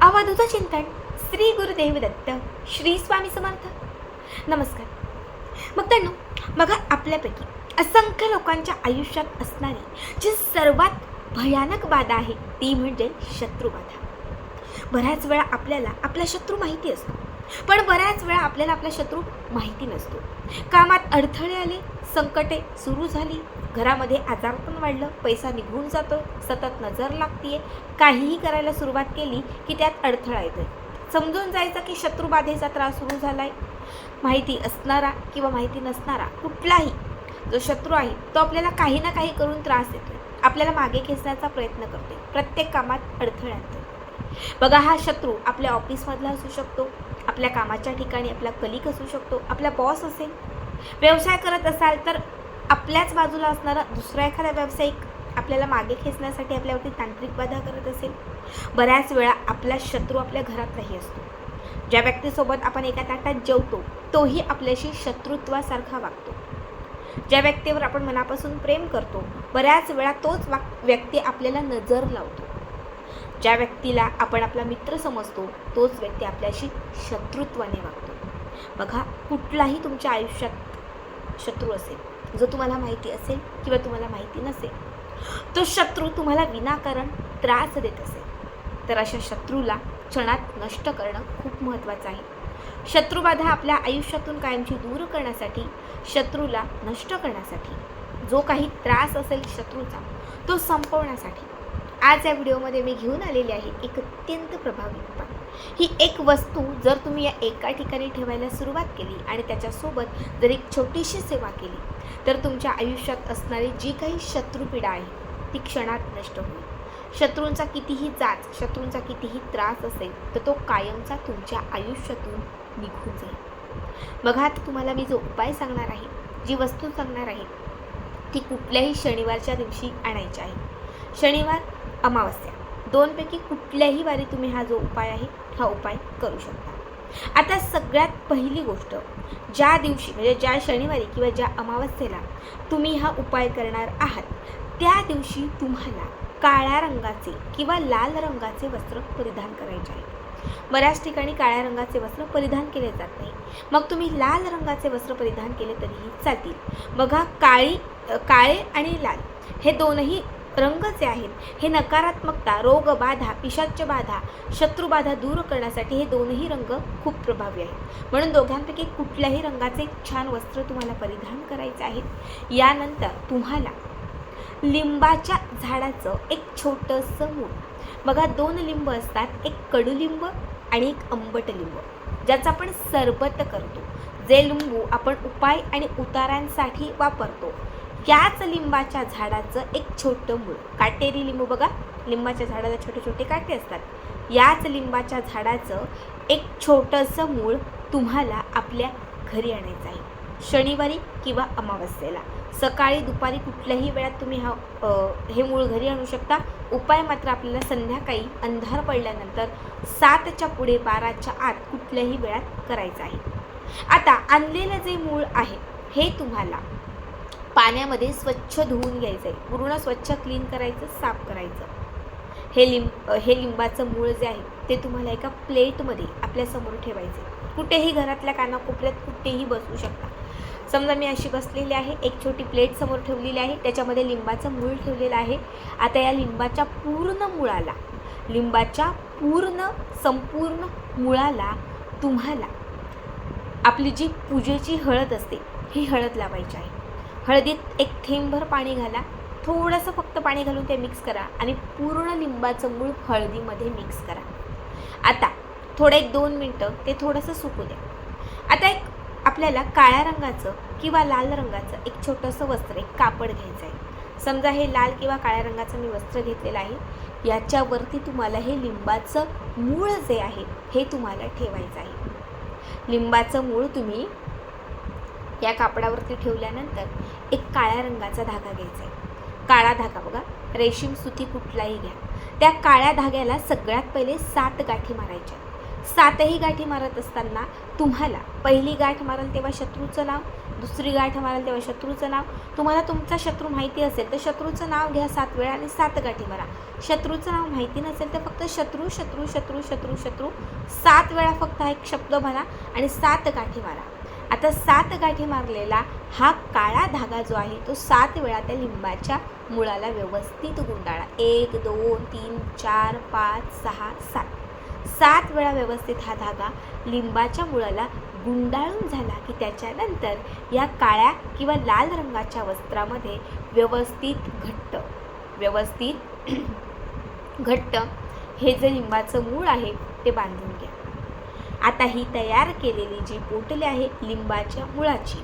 अवधूत चिंतन श्री गुरुदेव दत्त श्री स्वामी समर्थ. नमस्कार. मग त्यांनो बघा आपल्यापैकी असंख्य लोकांच्या आयुष्यात असणारी जी सर्वात भयानक बाधा आहे ती म्हणजे शत्रुबाधा बऱ्याच वेळा आपल्याला आपला शत्रू माहिती असतो पण बऱ्याच वेळा आपल्याला आपला शत्रू माहिती नसतो. कामात अडथळे आले संकटे सुरू झाली घरामध्ये आजार पण वाढलं पैसा निघून जातो सतत नजर लागतीये. काहीही करायला सुरुवात केली की त्यात अडथळा येतोय. समजून जायचं की शत्रुबाधेचा त्रास सुरू झालाय. माहिती असणारा किंवा माहिती नसणारा कुठलाही जो शत्रू आहे तो आपल्याला काही ना काही करून त्रास देतो आपल्याला मागे खेचण्याचा प्रयत्न करते प्रत्येक कामात अडथळा आणतोय बघा हा शत्रू आपल्या ऑफिसमधला असू शकतो आपल्या कामाच्या ठिकाणी आपला कलिक असू शकतो आपला बॉस असेल. व्यवसाय करत असाल तर आपल्याच बाजूला असणारा दुसरा एखादा व्यावसायिक आपल्याला मागे खेचण्यासाठी आपल्यावरती तांत्रिक बाधा करत असेल बऱ्याच वेळा आपला शत्रू आपल्या घरात नाही असतो. ज्या व्यक्तीसोबत आपण एका ताटात जेवतो तोही आपल्याशी शत्रुत्वासारखा वागतो. ज्या व्यक्तीवर आपण मनापासून प्रेम करतो बऱ्याच वेळा तोच वाक व्यक्ती आपल्याला नजर लावतो. ज्या व्यक्तीला आपण आपला मित्र समजतो तोच व्यक्ती आपल्याशी शत्रुत्वाने वागतो. बघा कुठलाही तुमच्या आयुष्यात शत्रू असेल जो तुम्हाला माहिती असेल किंवा तुम्हाला माहिती नसेल तो शत्रू तुम्हाला विनाकारण त्रास देत असेल. तर अशा शत्रूला क्षणात नष्ट करणं खूप महत्त्वाचं आहे. शत्रुबाधा आपल्या आयुष्यातून कायमची दूर करण्यासाठी शत्रूला नष्ट करण्यासाठी जो काही त्रास असेल शत्रूचा तो संपवण्यासाठी. आज या व्हिडिओमध्ये मी घेऊन आलेली आहे एक अत्यंत प्रभावी उपाय. ही एक वस्तू जर तुम्ही या एका ठिकाणी ठेवायला सुरुवात केली आणि त्याच्यासोबत जर एक छोटीशी सेवा केली तर तुमच्या आयुष्यात असणारी जी काही शत्रुपीडा आहे ती क्षणात नष्ट होईल. शत्रूंचा कितीही जाच शत्रूंचा कितीही त्रास असेल तर तो कायमचा तुमच्या आयुष्यातून निघून जाईल. बघा आता तुम्हाला मी जो उपाय सांगणार आहे जी वस्तू सांगणार आहे ती कुठल्याही शनिवारच्या दिवशी आणायची आहे. शनिवार अमावस्या. दोनपैकी कुठल्याही वारी तुम्ही हा जो उपाय आहे हा उपाय करू शकता. आता सगळ्यात पहिली गोष्ट ज्या दिवशी म्हणजे ज्या शनिवारी किंवा ज्या अमावस्येला तुम्ही हा उपाय करणार आहात त्या दिवशी तुम्हाला काळ्या रंगाचे किंवा लाल रंगाचे वस्त्र परिधान करायचे आहे. बऱ्याच ठिकाणी काळ्या रंगाचे वस्त्र परिधान केले जात नाही. मग तुम्ही लाल रंगाचे वस्त्र परिधान केले तरीही चालतील. बघा काळी काळे आणि लाल हे दोनही रंग जे आहेत. हे नकारात्मकता रोगबाधा पिशाच्य बाधा शत्रुबाधा दूर करण्यासाठी हे दोनही रंग खूप प्रभावी आहेत. म्हणून दोघांपैकी कुठल्याही रंगाचे छान वस्त्र तुम्हाला परिधान करायचे आहेत. यानंतर तुम्हाला लिंबाच्या झाडाचं एक छोटंसं मूळ. बघा दोन लिंब असतात एक कडुलिंब आणि एक आंबट लिंब ज्याचं आपण सरबत करतो. जे लिंबू आपण उपाय आणि उतारांसाठी वापरतो. याच लिंबाच्या झाडाचं एक छोटं मूळ. काटेरी लिंबू बघा. लिंबाच्या झाडाला छोटे छोटे काटे असतात. याच लिंबाच्या झाडाचं एक छोटंसं मूळ तुम्हाला आपल्या घरी आणायचं आहे. शनिवारी किंवा अमावस्येला. सकाळी दुपारी कुठल्याही वेळात तुम्ही हा हे मूळ घरी आणू शकता. उपाय मात्र आपल्याला संध्याकाळी अंधार पडल्यानंतर सातच्या पुढे बाराच्या आत कुठल्याही वेळात करायचं आहे. आता आणलेलं जे मूळ आहे हे तुम्हाला पाण्यामध्ये स्वच्छ धुवून घ्यायचं आहे पूर्ण स्वच्छ क्लीन करायचं साफ करायचं. हे लिंब हे लिंबाचं मूळ जे आहे ते तुम्हाला एका प्लेटमध्ये आपल्यासमोर ठेवायचे कुठेही घरातल्या कानाकोपऱ्यात कुठेही बसू शकता. समजा मी अशी बसलेली आहे एक छोटी प्लेट समोर ठेवलेली आहे त्याच्यामध्ये लिंबाचं मूळ ठेवलेलं आहे. आता या लिंबाच्या पूर्ण मुळाला लिंबाच्या पूर्ण संपूर्ण मुळाला तुम्हाला आपली जी पूजेची हळद असते ही हळद लावायची आहे. हळदीत एक थेंबभर पाणी घाला. थोडंसं फक्त पाणी घालून ते मिक्स करा आणि पूर्ण लिंबाचं मूळ हळदीमध्ये मिक्स करा. आता थोडं एक दोन मिनटं ते थोडंसं सुकू द्या. आता एक आपल्याला काळ्या रंगाचं किंवा लाल रंगाचं एक छोटंसं वस्त्र एक कापड घ्यायचं आहे समजा हे लाल किंवा काळ्या रंगाचं मी वस्त्र घेतलेलं आहे. याच्यावरती तुम्हाला हे लिंबाचं मूळ जे आहे हे तुम्हाला ठेवायचं आहे. लिंबाचं मूळ तुम्ही या कापडावरती ठेवल्यानंतर एक काळ्या रंगाचा धागा घ्यायचा आहे. काळा धागा बघा रेशीम सुती कुठलाही घ्या. त्या काळ्या धाग्याला सगळ्यात पहिले सात गाठी मारायच्या. सातही गाठी मारत असताना तुम्हाला पहिली गाठ माराल तेव्हा शत्रूचं नाव दुसरी गाठ माराल तेव्हा शत्रूचं नाव. तुम्हाला तुमचा शत्रू माहिती असेल तर शत्रूचं नाव घ्या सात वेळा आणि सात गाठी मारा. शत्रूचं नाव माहिती नसेल तर फक्त शत्रू शत्रू शत्रू शत्रू शत्रू. सात वेळा फक्त हा एक शब्द म्हणा आणि सात गाठी मारा. आता सात गाठी मारलेला हा काळा धागा जो आहे तो सात वेळा त्या लिंबाच्या मुळाला व्यवस्थित गुंडाळा. एक दोन तीन चार पाच सहा सात. सात वेळा व्यवस्थित हा धागा लिंबाच्या मुळाला गुंडाळून झाला की त्याच्यानंतर या काळ्या किंवा लाल रंगाच्या वस्त्रामध्ये व्यवस्थित घट्ट व्यवस्थित घट्ट हे जे लिंबाचं मूळ आहे ते बांधून घ्या. आता ही तयार केलेली जी पोटली आहे लिंबाच्या मुळाची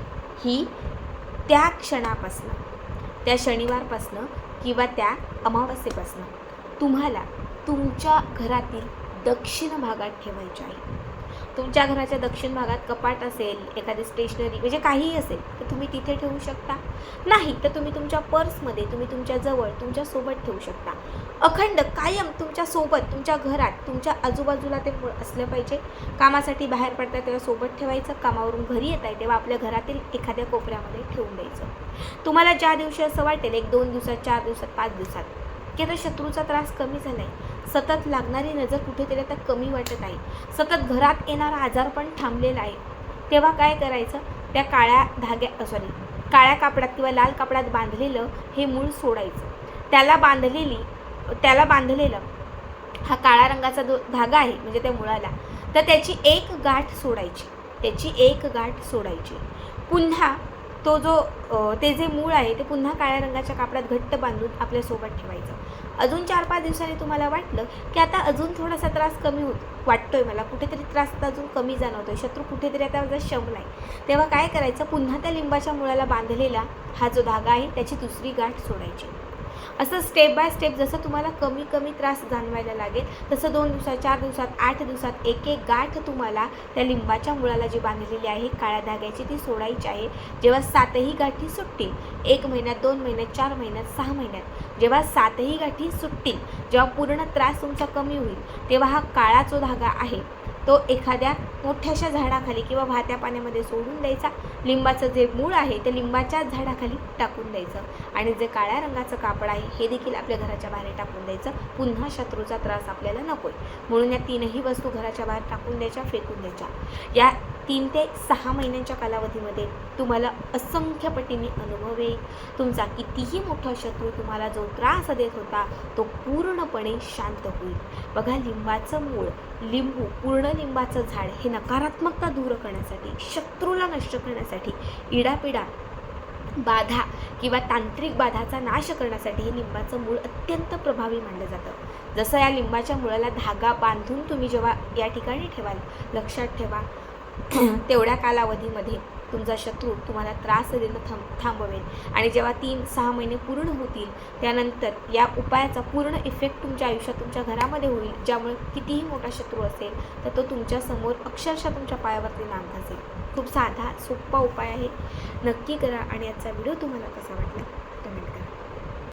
ही त्या क्षणापासनं त्या शनिवारपासनं किंवा त्या अमावस्येपासनं तुम्हाला तुमच्या घरातील दक्षिण भागात ठेवायची आहे. तुमच्या घराच्या दक्षिण भागात कपाट असेल एखादी स्टेशनरी म्हणजे काहीही असेल तर तुम्ही तिथे ठेवू शकता. नाही तर तुम्ही तुमच्या पर्समध्ये तुम्ही तुमच्या जवळ तुमच्यासोबत ठेवू शकता. अखंड कायम तुमच्यासोबत तुमच्या घरात तुमच्या आजूबाजूला ते असलं पाहिजे. कामासाठी बाहेर पडता तेव्हा सोबत ठेवायचं. कामावरून घरी येत आहे तेव्हा आपल्या घरातील एखाद्या कोपऱ्यामध्ये ठेवून द्यायचं. तुम्हाला ज्या दिवशी असं वाटेल एक दोन दिवसात चार दिवसात पाच दिवसात की आता शत्रूचा त्रास कमी झाला आहे सतत लागणारी नजर कुठेतरी आता कमी वाटत आहे. सतत घरात येणारा आजार पण थांबलेला आहे. तेव्हा काय करायचं? त्या काळ्या धाग्या सॉरी काळ्या कापडात किंवा लाल कापडात बांधलेलं हे मूळ सोडायचं. त्याला बांधलेली त्याला बांधलेलं हा काळ्या रंगाचा जो धागा आहे म्हणजे त्या मुळाला. तर त्याची एक गाठ सोडायची. त्याची एक गाठ सोडायची. पुन्हा तो जो ते जे मूळ आहे ते पुन्हा काळ्या रंगाच्या कापडात घट्ट बांधून आपल्यासोबत ठेवायचं. अजून चार पाच दिवसांनी तुम्हाला वाटलं की आता अजून थोडासा त्रास कमी होत वाटतोय मला. कुठेतरी त्रास आता अजून कमी जाणवतोय. शत्रू कुठेतरी आता माझा शम नाही. तेव्हा काय करायचं? पुन्हा त्या लिंबाच्या मुळाला बांधलेला हा जो धागा आहे त्याची दुसरी गाठ सोडायची. असं स्टेप बाय स्टेप जसं तुम्हाला कमी कमी त्रास जाणवायला लागेल तसं दोन दिवसात चार दिवसात आठ दिवसात एक एक गाठ तुम्हाला त्या लिंबाच्या मुळाला जी बांधलेली आहे काळ्या धाग्याची ती सोडायची आहे. जेव्हा सातही गाठी सुटतील एक महिन्यात दोन महिन्यात चार महिन्यात सहा महिन्यात जेव्हा सातही गाठी सुटतील जेव्हा पूर्ण त्रास तुमचा कमी होईल तेव्हा हा काळा जो धागा आहे तो एखाद्या मोठ्याशा झाडाखाली किंवा वाहत्या पाण्यामध्ये सोडून द्यायचा. लिंबाचं जे मूळ आहे ते लिंबाच्या झाडाखाली टाकून द्यायचं. आणि जे काळ्या रंगाचं कापड आहे हे देखील आपल्या घराच्या बाहेर टाकून द्यायचं. पुन्हा शत्रूचा त्रास आपल्याला नको आहे म्हणून या तीनही वस्तू घराच्या बाहेर टाकून द्यायच्या फेकून द्यायच्या. या तीन ते सहा महिन्यांच्या कालावधीमध्ये तुम्हाला असंख्य पटीने अनुभव येईल तुमचा कितीही मोठा शत्रू तुम्हाला जो त्रास देत होता तो पूर्णपणे शांत होईल. बघा लिंबाचं मूळ. लिंबू पूर्ण लिंबाचं झाड हे नकारात्मकता दूर करण्यासाठी शत्रूला नष्ट करण्यासाठी इडापिडा बाधा किंवा तांत्रिक बाधाचा नाश करण्यासाठी हे लिंबाचं मूळ अत्यंत प्रभावी मानलं जातं. जसं या लिंबाच्या मुळाला धागा बांधून तुम्ही जेव्हा या ठिकाणी ठेवाल लक्षात ठेवा. तेवढ्या कालावधीमध्ये तुमचा शत्रू तुम्हाला त्रास देणं थांब थांबवेल. आणि जेव्हा तीन सहा महिने पूर्ण होतील त्यानंतर या उपायाचा पूर्ण इफेक्ट तुमच्या आयुष्यात तुमच्या घरामध्ये होईल ज्यामुळे कितीही मोठा शत्रू असेल तर तो तुमच्यासमोर अक्षरशः तुमच्या पायावरती नाम घासेल. खूप साधा सोपा उपाय आहे. नक्की करा आणि याचा व्हिडिओ तुम्हाला कसा वाटला?